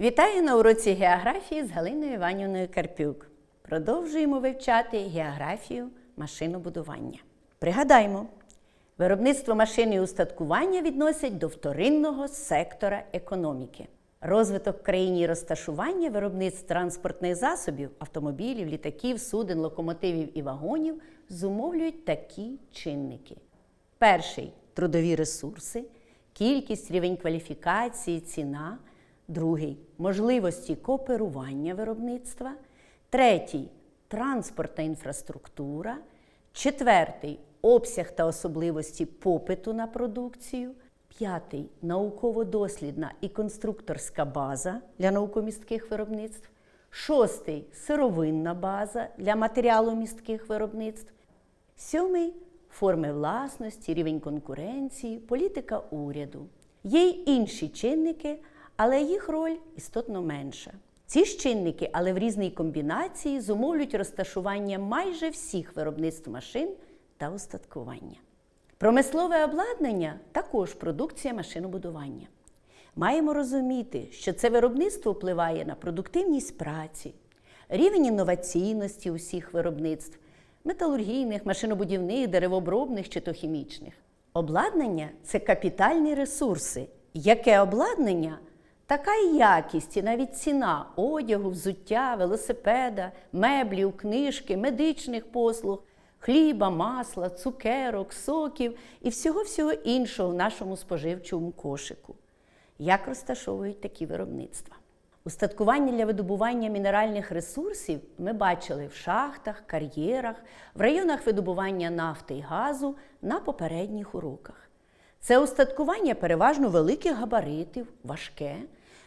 Вітаю на уроці географії з Галиною Іванівною Карпюк. Продовжуємо вивчати географію машинобудування. Пригадаймо, виробництво машин і устаткування відносять до вторинного сектора економіки. Розвиток в країні і розташування виробництв транспортних засобів, автомобілів, літаків, суден, локомотивів і вагонів зумовлюють такі чинники. Перший трудові ресурси, кількість, рівень кваліфікації, ціна. Другий можливості кооперування виробництва. Третій транспортна інфраструктура. Четвертий обсяг та особливості попиту на продукцію. П'ятий науково-дослідна і конструкторська база для наукомістких виробництв. Шостий сировинна база для матеріаломістких виробництв. Сьомий форми власності, рівень конкуренції, політика уряду. Є й інші чинники, але їх роль істотно менша. Ці ж чинники, але в різній комбінації, зумовлюють розташування майже всіх виробництв машин та устаткування. Промислове обладнання також продукція машинобудування. Маємо розуміти, що це виробництво впливає на продуктивність праці, рівень інноваційності усіх виробництв, металургійних, машинобудівних, деревообробних чи то хімічних. Обладнання це капітальні ресурси. Яке обладнання, така якість, і навіть ціна одягу, взуття, велосипеда, меблів, книжки, медичних послуг, хліба, масла, цукерок, соків і всього-всього іншого в нашому споживчому кошику. Як розташовують такі виробництва? Устаткування для видобування мінеральних ресурсів ми бачили в шахтах, кар'єрах, в районах видобування нафти і газу на попередніх уроках. Це устаткування переважно великих габаритів, важке.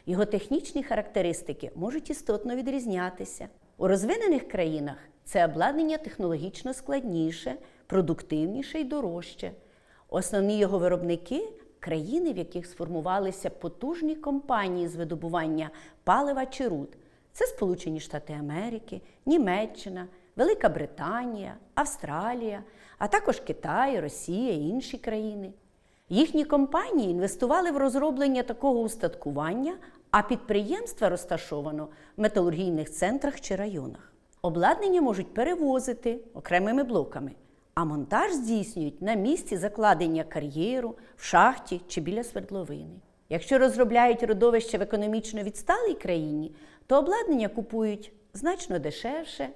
Його технічні характеристики можуть істотно відрізнятися. У розвинених країнах це обладнання технологічно складніше, продуктивніше і дорожче. Основні його виробники країни, в яких сформувалися потужні компанії з видобування палива чи руд. Це Сполучені Штати Америки, Німеччина, Велика Британія, Австралія, а також Китай, Росія і інші країни. Їхні компанії інвестували в розроблення такого устаткування, а підприємства розташовано в металургійних центрах чи районах. Обладнання можуть перевозити окремими блоками, а монтаж здійснюють на місці закладення кар'єру, в шахті чи біля свердловини. Якщо розробляють родовище в економічно відсталій країні, то обладнання купують значно дешевше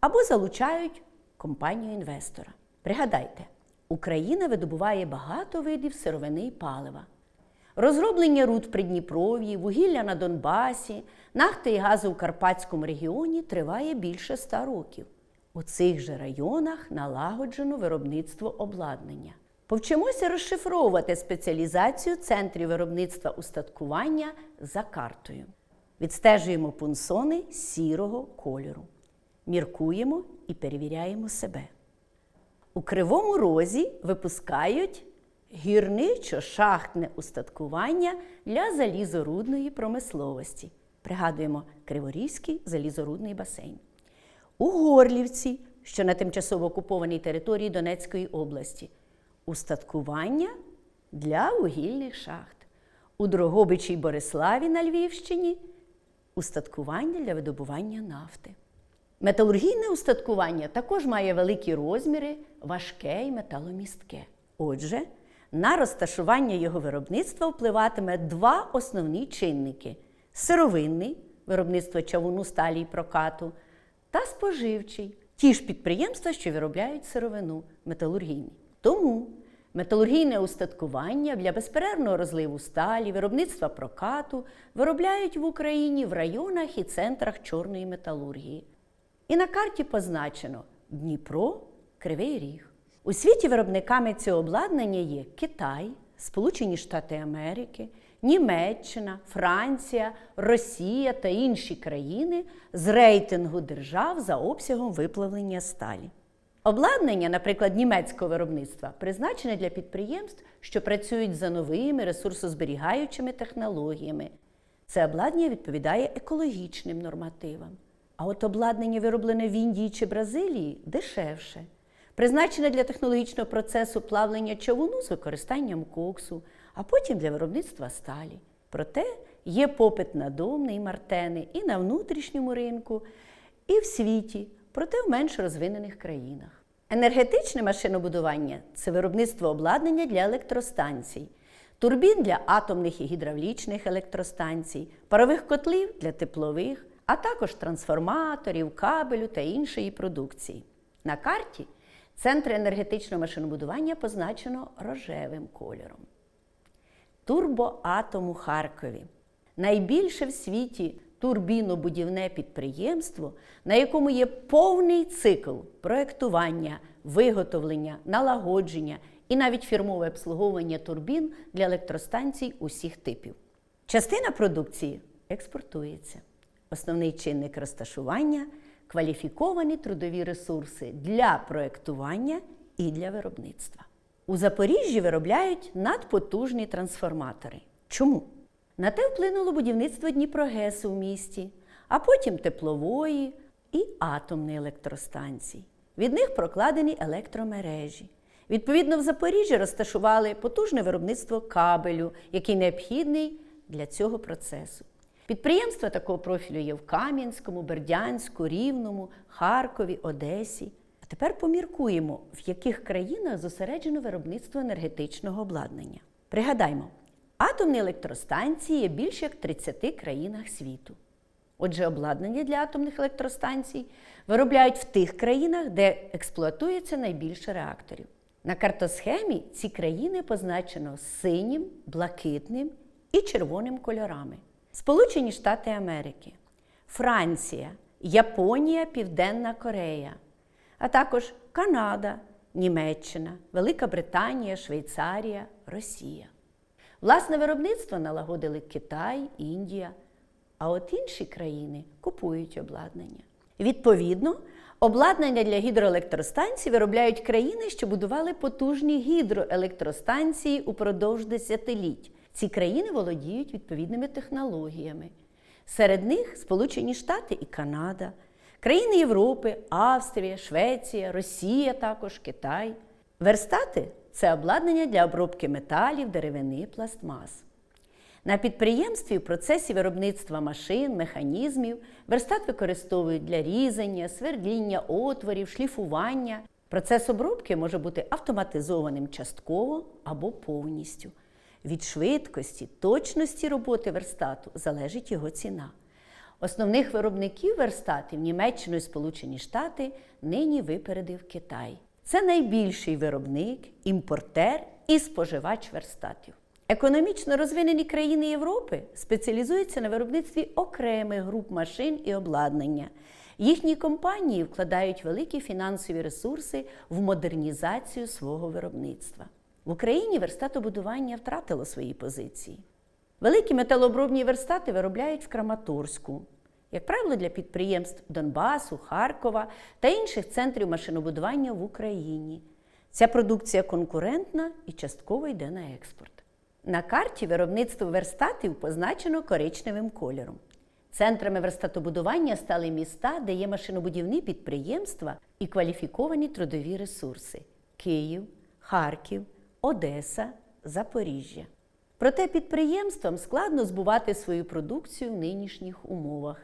або залучають компанію інвестора. Пригадайте, Україна видобуває багато видів сировини і палива. Розроблення руд в Придніпров'ї, вугілля на Донбасі, нафти і газу у Карпатському регіоні триває більше ста років. У цих же районах налагоджено виробництво обладнання. Повчимося розшифровувати спеціалізацію центрів виробництва устаткування за картою. Відстежуємо пунсони сірого кольору. Міркуємо і перевіряємо себе. У Кривому Розі випускають гірничо-шахтне устаткування для залізорудної промисловості. Пригадуємо Криворізький залізорудний басейн. У Горлівці, що на тимчасово окупованій території Донецької області, устаткування для вугільних шахт. У Дрогобичі й Бориславі на Львівщині устаткування для видобування нафти. Металургійне устаткування також має великі розміри, важке і металомістке. Отже, на розташування його виробництва впливатиме два основні чинники: сировинний виробництво чавуну, сталі і прокату, та споживчий ті ж підприємства, що виробляють сировину металургійні. Тому металургійне устаткування для безперервного розливу сталі, виробництва прокату виробляють в Україні в районах і центрах чорної металургії. І на карті позначено Дніпро, Кривий Ріг. У світі виробниками цього обладнання є Китай, Сполучені Штати Америки, Німеччина, Франція, Росія та інші країни з рейтингу держав за обсягом виплавлення сталі. Обладнання, наприклад, німецького виробництва, призначене для підприємств, що працюють за новими ресурсозберігаючими технологіями. Це обладнання відповідає екологічним нормативам. А от обладнання, вироблене в Індії чи Бразилії, дешевше. Призначене для технологічного процесу плавлення човуну з використанням коксу, а потім для виробництва сталі. Проте є попит на домни і мартени і на внутрішньому ринку, і в світі, проте в менш розвинених країнах. Енергетичне машинобудування це виробництво обладнання для електростанцій, турбін для атомних і гідравлічних електростанцій, парових котлів для теплових, а також трансформаторів, кабелю та іншої продукції. На карті центр енергетичного машинобудування позначено рожевим кольором. Турбоатом у Харкові. Найбільше в світі турбінобудівне підприємство, на якому є повний цикл проектування, виготовлення, налагодження і навіть фірмове обслуговування турбін для електростанцій усіх типів. Частина продукції експортується. Основний чинник розташування кваліфіковані трудові ресурси для проектування і для виробництва. У Запоріжжі виробляють надпотужні трансформатори. Чому? На те вплинуло будівництво Дніпрогесу в місті, а потім теплової і атомної електростанцій. Від них прокладені електромережі. Відповідно, в Запоріжжі розташували потужне виробництво кабелю, який необхідний для цього процесу. Підприємства такого профілю є в Кам'янському, Бердянську, Рівному, Харкові, Одесі. А тепер поміркуємо, в яких країнах зосереджено виробництво енергетичного обладнання. Пригадаймо, атомні електростанції є більше як в 30 країнах світу. Отже, обладнання для атомних електростанцій виробляють в тих країнах, де експлуатується найбільше реакторів. На картосхемі ці країни позначено синім, блакитним і червоним кольорами. Сполучені Штати Америки, Франція, Японія, Південна Корея, а також Канада, Німеччина, Велика Британія, Швейцарія, Росія. Власне виробництво налагодили Китай, Індія, а от інші країни купують обладнання. Відповідно, обладнання для гідроелектростанцій виробляють країни, що будували потужні гідроелектростанції упродовж десятиліть. Ці країни володіють відповідними технологіями. Серед них Сполучені Штати і Канада, країни Європи, Австрія, Швеція, Росія, також Китай. Верстати це обладнання для обробки металів, деревини, пластмас. На підприємстві в процесі виробництва машин, механізмів верстат використовують для різання, свердління отворів, шліфування. Процес обробки може бути автоматизованим частково або повністю. Від швидкості, точності роботи верстату залежить його ціна. Основних виробників верстатів Німеччину і Сполучені Штати нині випередив Китай. Це найбільший виробник, імпортер і споживач верстатів. Економічно розвинені країни Європи спеціалізуються на виробництві окремих груп машин і обладнання. Їхні компанії вкладають великі фінансові ресурси в модернізацію свого виробництва. В Україні верстатобудування втратило свої позиції. Великі металообробні верстати виробляють в Краматорську, як правило, для підприємств Донбасу, Харкова та інших центрів машинобудування в Україні. Ця продукція конкурентна і частково йде на експорт. На карті виробництво верстатів позначено коричневим кольором. Центрами верстатобудування стали міста, де є машинобудівні підприємства і кваліфіковані трудові ресурси Київ, Харків, Одеса, Запоріжжя. Проте підприємствам складно збувати свою продукцію в нинішніх умовах.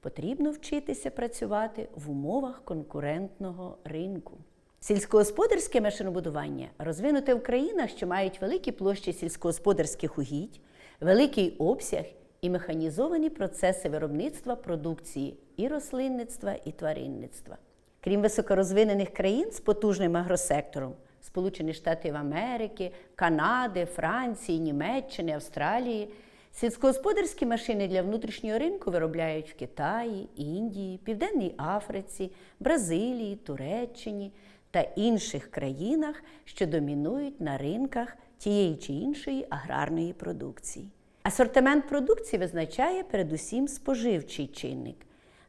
Потрібно вчитися працювати в умовах конкурентного ринку. Сільськогосподарське машинобудування розвинуте в країнах, що мають великі площі сільськогосподарських угідь, великий обсяг і механізовані процеси виробництва продукції і рослинництва, і тваринництва. Крім високорозвинених країн з потужним агросектором Сполучені Штати Америки, Канади, Франції, Німеччини, Австралії. Сільськогосподарські машини для внутрішнього ринку виробляють в Китаї, Індії, Південній Африці, Бразилії, Туреччині та інших країнах, що домінують на ринках тієї чи іншої аграрної продукції. Асортимент продукції визначає передусім споживчий чинник.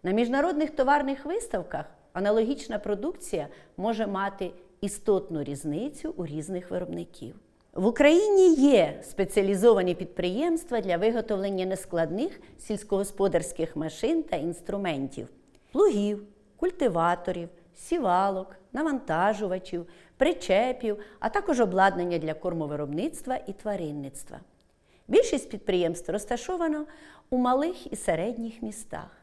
На міжнародних товарних виставках аналогічна продукція може мати істотну різницю у різних виробників. В Україні є спеціалізовані підприємства для виготовлення нескладних сільськогосподарських машин та інструментів, плугів, культиваторів, сівалок, навантажувачів, причепів, а також обладнання для кормовиробництва і тваринництва. Більшість підприємств розташовано у малих і середніх містах.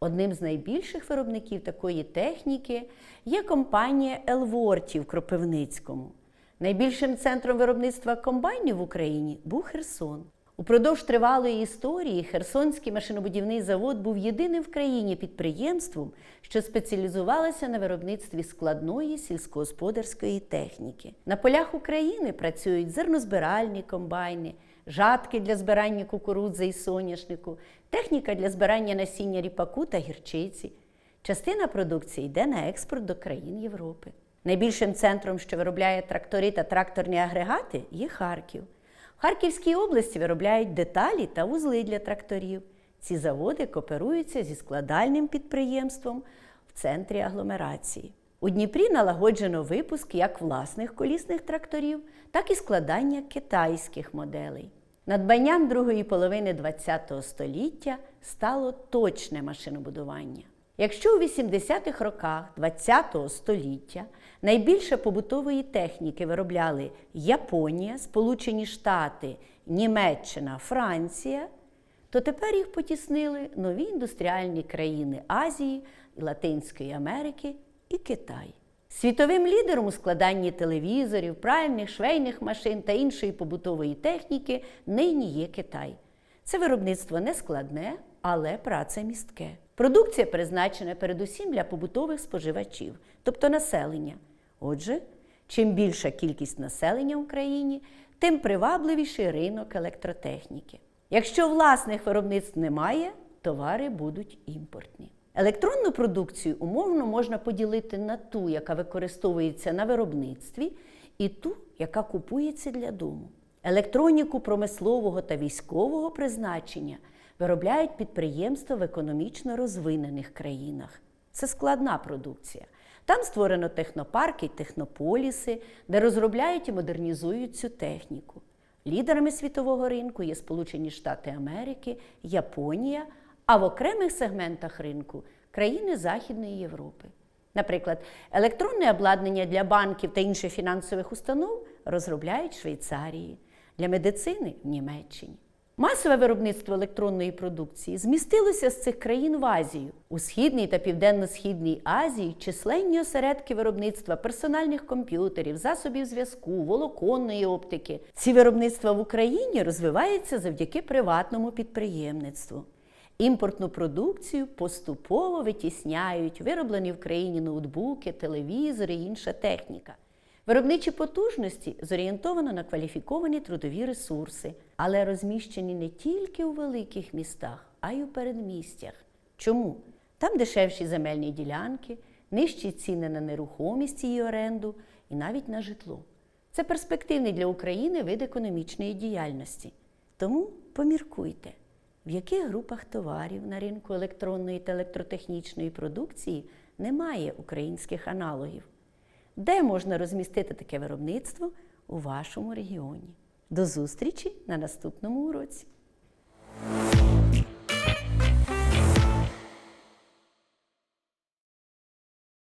Одним з найбільших виробників такої техніки є компанія Елворті в Кропивницькому. Найбільшим центром виробництва комбайнів в Україні був Херсон. Упродовж тривалої історії Херсонський машинобудівний завод був єдиним в країні підприємством, що спеціалізувалося на виробництві складної сільськогосподарської техніки. На полях України працюють зернозбиральні комбайни, жатки для збирання кукурудзи і соняшнику, техніка для збирання насіння ріпаку та гірчиці. Частина продукції йде на експорт до країн Європи. Найбільшим центром, що виробляє трактори та тракторні агрегати, є Харків. В Харківській області виробляють деталі та вузли для тракторів. Ці заводи кооперуються зі складальним підприємством в центрі агломерації. У Дніпрі налагоджено випуск як власних колісних тракторів, так і складання китайських моделей. Надбанням другої половини ХХ століття стало точне машинобудування. Якщо у 80-х роках ХХ століття найбільше побутової техніки виробляли Японія, Сполучені Штати, Німеччина, Франція, то тепер їх потіснили нові індустріальні країни Азії, Латинської Америки і Китай. Світовим лідером у складанні телевізорів, пральних, швейних машин та іншої побутової техніки нині є Китай. Це виробництво не складне, але працемістке. Продукція призначена передусім для побутових споживачів, тобто населення. Отже, чим більша кількість населення в Україні, тим привабливіший ринок електротехніки. Якщо власних виробництв немає, товари будуть імпортні. Електронну продукцію умовно можна поділити на ту, яка використовується на виробництві, і ту, яка купується для дому. Електроніку промислового та військового призначення виробляють підприємства в економічно розвинених країнах. Це складна продукція. Там створено технопарки й технополіси, де розробляють і модернізують цю техніку. Лідерами світового ринку є Сполучені Штати Америки, Японія, а в окремих сегментах ринку країни Західної Європи. Наприклад, електронне обладнання для банків та інших фінансових установ розробляють в Швейцарії, для медицини в Німеччині. Масове виробництво електронної продукції змістилося з цих країн в Азію. У Східній та Південно-Східній Азії численні осередки виробництва персональних комп'ютерів, засобів зв'язку, волоконної оптики. Ці виробництва в Україні розвиваються завдяки приватному підприємництву. Імпортну продукцію поступово витісняють вироблені в країні ноутбуки, телевізори і інша техніка. Виробничі потужності зорієнтовано на кваліфіковані трудові ресурси, але розміщені не тільки у великих містах, а й у передмістях. Чому? Там дешевші земельні ділянки, нижчі ціни на нерухомість і оренду і навіть на житло. Це перспективний для України вид економічної діяльності. Тому поміркуйте, в яких групах товарів на ринку електронної та електротехнічної продукції немає українських аналогів. Де можна розмістити таке виробництво у вашому регіоні? До зустрічі на наступному уроці!